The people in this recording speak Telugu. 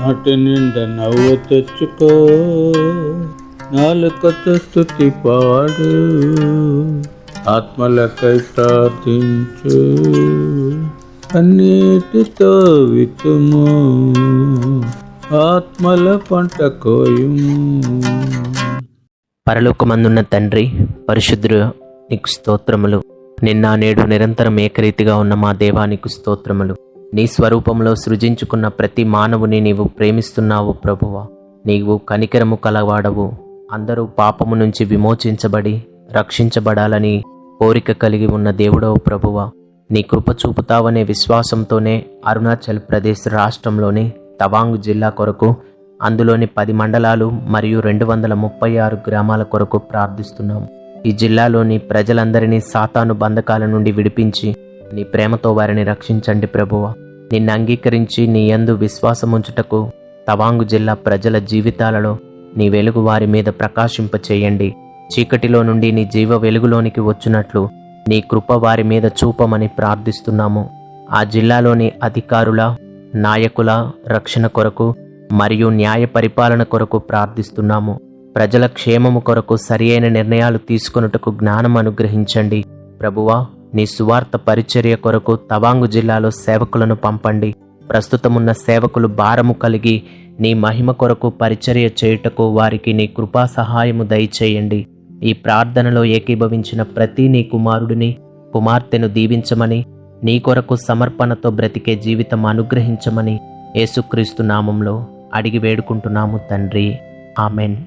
నాటి నిండా నవ్వు తెచ్చుకో. నాలుకతో స్థుతి పాడు. ఆత్మలకై ప్రార్థించు. అన్నిటితో వితుము ఆత్మల పంట కోయుము. పరలోకమందున్న తండ్రి పరిశుద్ధుడు నీకు స్తోత్రములు. నిన్న నేడు నిరంతరం ఏకరీతిగా ఉన్న మా దేవానికి స్తోత్రములు. నీ స్వరూపంలో సృజించుకున్న ప్రతి మానవుని నీవు ప్రేమిస్తున్నావు ప్రభువ. నీవు కనికరము కలవాడవు. అందరూ పాపము నుంచి విమోచించబడి రక్షించబడాలని కోరిక కలిగి ఉన్న దేవుడవు ప్రభువ. నీ కృప చూపుతావనే విశ్వాసంతోనే అరుణాచల్ ప్రదేశ్ రాష్ట్రంలోని తవాంగ్ జిల్లా కొరకు అందులోని పది మండలాలు మరియు రెండు వందల ముప్పై ఆరు గ్రామాల కొరకు ప్రార్థిస్తున్నాం. ఈ జిల్లాలోని ప్రజలందరినీ సాతాను బంధకాల నుండి విడిపించి నీ ప్రేమతో వారిని రక్షించండి ప్రభువ. నిన్ను అంగీకరించి నీ యందు విశ్వాసముంచుటకు తవాంగు జిల్లా ప్రజల జీవితాలలో నీ వెలుగు వారి మీద ప్రకాశింపచేయండి చీకటిలో నుండి నీ జీవ వెలుగులోనికి వచ్చినట్లు నీ కృప వారి మీద చూపమని ప్రార్థిస్తున్నాము. ఆ జిల్లాలోని అధికారుల నాయకుల రక్షణ కొరకు మరియు న్యాయ పరిపాలన కొరకు ప్రార్థిస్తున్నాము. ప్రజల క్షేమము కొరకు సరియైన నిర్ణయాలు తీసుకొనుటకు జ్ఞానం అనుగ్రహించండి ప్రభువా నీ సువార్త పరిచర్య కొరకు తవాంగు జిల్లాలో సేవకులను పంపండి. ప్రస్తుతమున్న సేవకులు భారము కలిగి నీ మహిమ కొరకు పరిచర్య చేయుటకు వారికి నీ కృపా సహాయము దయచేయండి. ఈ ప్రార్థనలో ఏకీభవించిన ప్రతి నీ కుమారుడిని కుమార్తెను దీవించమని నీ కొరకు సమర్పణతో బ్రతికే జీవితం అనుగ్రహించమని యేసుక్రీస్తు నామంలో అడిగి వేడుకుంటున్నాము తండ్రి. ఆమెన్.